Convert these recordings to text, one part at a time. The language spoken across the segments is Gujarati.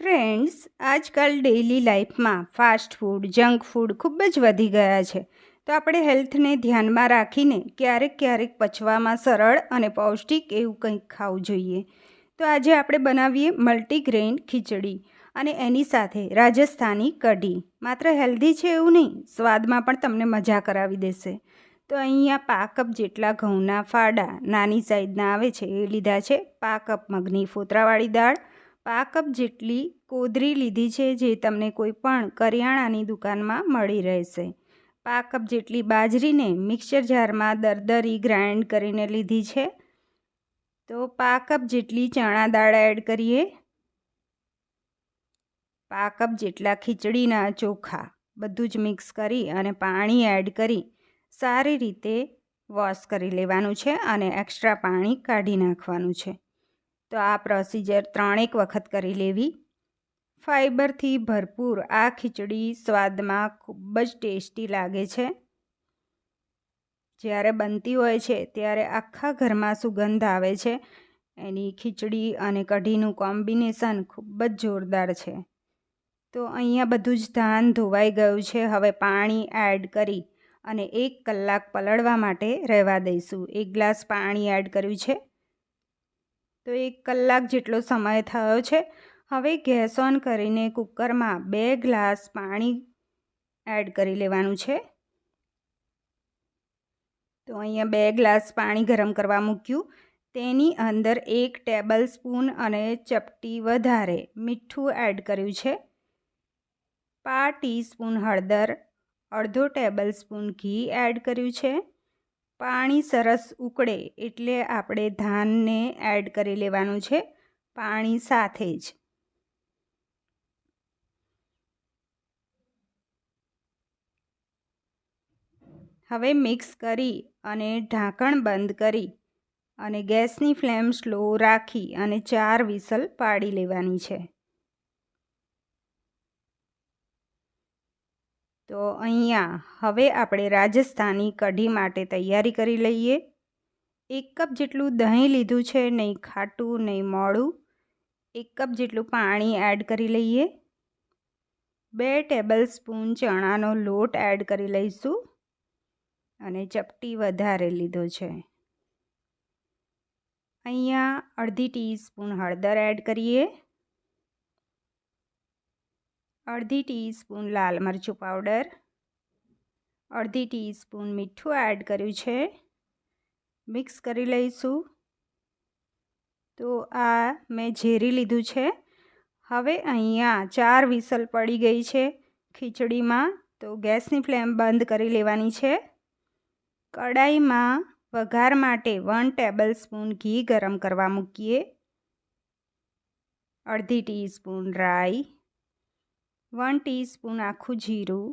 ફ્રેન્ડ્સ આજકાલ ડેઇલી લાઈફમાં ફાસ્ટ ફૂડ જંક ફૂડ ખૂબ જ વધી ગયા છે. તો આપણે હેલ્થને ધ્યાનમાં રાખીને ક્યારેક ક્યારેક પચવામાં સરળ અને પૌષ્ટિક એવું કંઈક ખાવું જોઈએ. તો આજે આપણે બનાવીએ મલ્ટીગ્રેન ખીચડી અને એની સાથે રાજસ્થાની કઢી. માત્ર હેલ્ધી છે એવું નહીં, સ્વાદમાં પણ તમને મજા કરાવી દેશે. તો અહીંયા પાકપ જેટલા ઘઉંના ફાડા, નાની સાઈઝના આવે છે, એ લીધા છે પાકપ મગની ફોતરાવાળી દાળ પા કપ જેટલી કોદરી લીધી છે જે તમને કોઈ પણ કરિયાણાની દુકાનમાં મળી રહેશે. પા કપ જેટલી બાજરીને મિક્સર જારમાં દરદરી ગ્રાઇન્ડ કરીને લીધી છે. તો પા કપ જેટલી ચણા દાળ એડ કરીએ. પા કપ જેટલા ખીચડીના ચોખા બધું જ મિક્સ કરી અને પાણી એડ કરી સારી રીતે વોશ કરી લેવાનું છે અને એક્સ્ટ્રા પાણી કાઢી નાખવાનું છે. તો આ પ્રોસિજર ત્રણેક વખત કરી લેવી. ફાઈબરથી ભરપૂર આ ખીચડી સ્વાદમાં ખૂબ જ ટેસ્ટી લાગે છે. જ્યારે બનતી હોય છે, ત્યારે આખા ઘરમાં સુગંધ આવે છે. એની ખીચડી અને કઢીનું કોમ્બિનેશન ખૂબ જ જોરદાર છે. તો અહીંયા બધું જ ધાન ધોવાઈ ગયું છે, હવે પાણી એડ કરી અને એક કલાક પલળવા માટે રહેવા દઈશું. એક ગ્લાસ પાણી એડ કર્યું છે. તો એક કલાક જેટલો સમય થયો છે. હવે ગેસ ઓન કરીને કુકરમાં બે ગ્લાસ પાણી એડ કરી લેવાનું છે. તો અહીંયા બે ગ્લાસ પાણી ગરમ કરવા મૂક્યું. તેની અંદર એક ટેબલ સ્પૂન અને ચપટી વધારે મીઠું એડ કર્યું છે. પા ટીસ્પૂન હળદર, અડધો ટેબલ સ્પૂન ઘી એડ કર્યું છે. પાણી સરસ ઉકળે એટલે આપણે ધાનને એડ કરી લેવાનું છે પાણી સાથે જ. હવે મિક્સ કરી અને ઢાંકણ બંધ કરી અને ગેસની ફ્લેમ સ્લો રાખી અને ચાર વિસલ પાડી લેવાની છે. તો અહીંયા હવે આપણે રાજસ્થાની કઢી માટે તૈયારી કરી લઈએ. એક કપ જેટલું દહીં લીધું છે, નહીં ખાટું, નહીં મોડું એક કપ જેટલું પાણી એડ કરી લઈએ. બે ટેબલ સ્પૂન ચણાનો લોટ એડ કરી લઈશું. અને ચપટી વધારે લીધો છે. અહીંયા અડધી ટીસ્પૂન હળદર એડ કરીએ. અડધી ટીસ્પૂન લાલ મરચું પાવડર, અડધી ટીસ્પૂન મીઠું એડ કર્યું છે. મિક્સ કરી લઈશું. તો આ મેં ઝેરી લીધું છે. હવે અહીંયા ચાર વિસલ પડી ગઈ છે ખીચડીમાં, તો ગેસની ફ્લેમ બંધ કરી લેવાની છે. કડાઈમાં વઘાર માટે વન ટેબલ સ્પૂન ઘી ગરમ કરવા મૂકીએ. અડધી ટીસ્પૂન રાઈ વન ટીસ્પૂન આખું જીરું,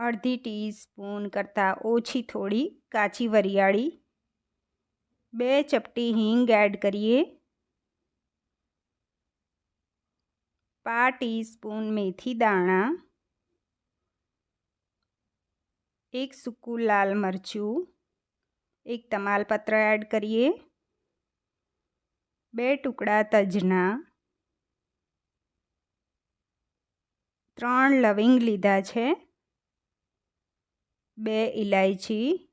અડધી ટીસ્પૂન કરતાં ઓછી થોડી કાચી વરિયાળી, બે ચપટી હિંગ એડ કરીએ પા ટીસ્પૂન મેથી દાણા, એક સૂકું લાલ મરચું, એક તમાલપત્ર એડ કરીએ, બે ટુકડા તજના ત્રણ લવિંગ લીધા છે. બે ઇલાયચી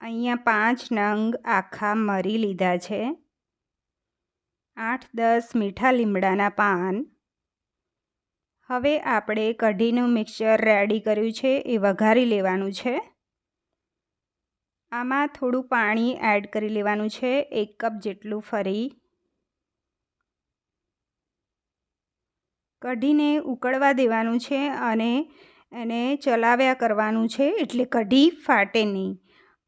અહીંયા પાંચ નંગ આખા મરી લીધા છે. આઠ, દસ મીઠા લીમડાના પાન. હવે આપણે કઢીનું મિક્સર રેડી કર્યું છે, એ વઘારી લેવાનું છે. આમાં થોડું પાણી એડ કરી લેવાનું છે, એક કપ જેટલું ફરી. કઢીને ઉકળવા દેવાનું છે અને એને ચલાવ્યા કરવાનું છે એટલે કઢી ફાટે નહીં.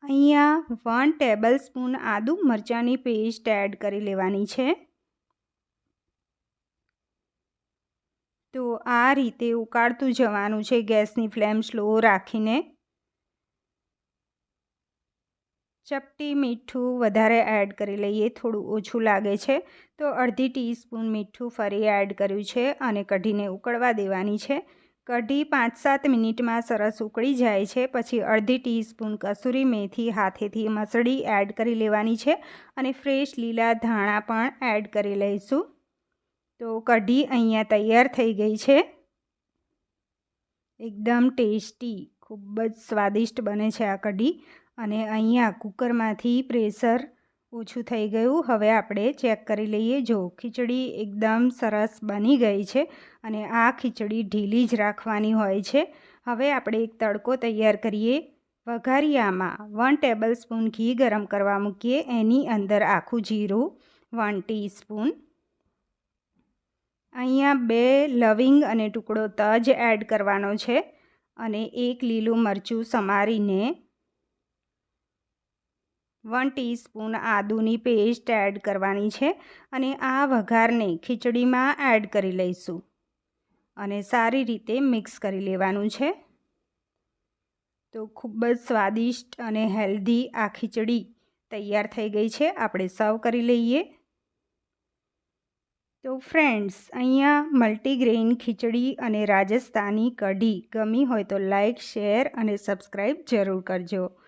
અહીંયા વન ટેબલ સ્પૂન આદુ મરચાંની પેસ્ટ એડ કરી લેવાની છે. તો આ રીતે ઉકાળતું જવાનું છે ગેસની ફ્લેમ સ્લો રાખીને. ચપટી મીઠું વધારે એડ કરી લઈએ, થોડું ઓછું લાગે છે, તો અડધી ટીસ્પૂન મીઠું ફરી એડ કર્યું છે અને કઢીને ઉકળવા દેવાની છે. કઢી પાંચ સાત મિનિટમાં સરસ ઉકળી જાય છે, પછી અડધી ટીસ્પૂન કસૂરી મેથી હાથેથી મસળી એડ કરી લેવાની છે અને ફ્રેશ લીલા ધાણા પણ એડ કરી લઈશું. તો કઢી અહીંયા તૈયાર થઈ ગઈ છે. એકદમ ટેસ્ટી, ખૂબ જ સ્વાદિષ્ટ બને છે આ કઢી. અને અહીંયા કુકરમાંથી પ્રેશર ઓછું થઈ ગયું. હવે આપણે ચેક કરી લઈએ. જો ખીચડી એકદમ સરસ બની ગઈ છે અને આ ખીચડી ઢીલી જ રાખવાની હોય છે. હવે આપણે એક તડકો તૈયાર કરીએ. વઘારિયામાં વન ટેબલ સ્પૂન ઘી ગરમ કરવા મૂકીએ. એની અંદર આખું જીરું વન ટીસ્પૂન અહીંયા બે લવિંગ અને ટુકડો તજ એડ કરવાનો છે અને એક લીલું મરચું સમારીને વન ટીસ્પૂન આદુની પેસ્ટ એડ કરવાની છે અને આ વઘારને ખીચડીમાં એડ કરી લઈશું. અને સારી રીતે મિક્સ કરી લેવાનું છે. તો ખૂબ જ સ્વાદિષ્ટ અને હેલ્ધી આ ખીચડી તૈયાર થઈ ગઈ છે. આપણે સર્વ કરી લઈએ. તો ફ્રેન્ડ્સ, અહીંયા મલ્ટીગ્રેઇન ખીચડી અને રાજસ્થાની કઢી ગમી હોય તો લાઈક, શેર અને સબસ્ક્રાઈબ જરૂર કરજો.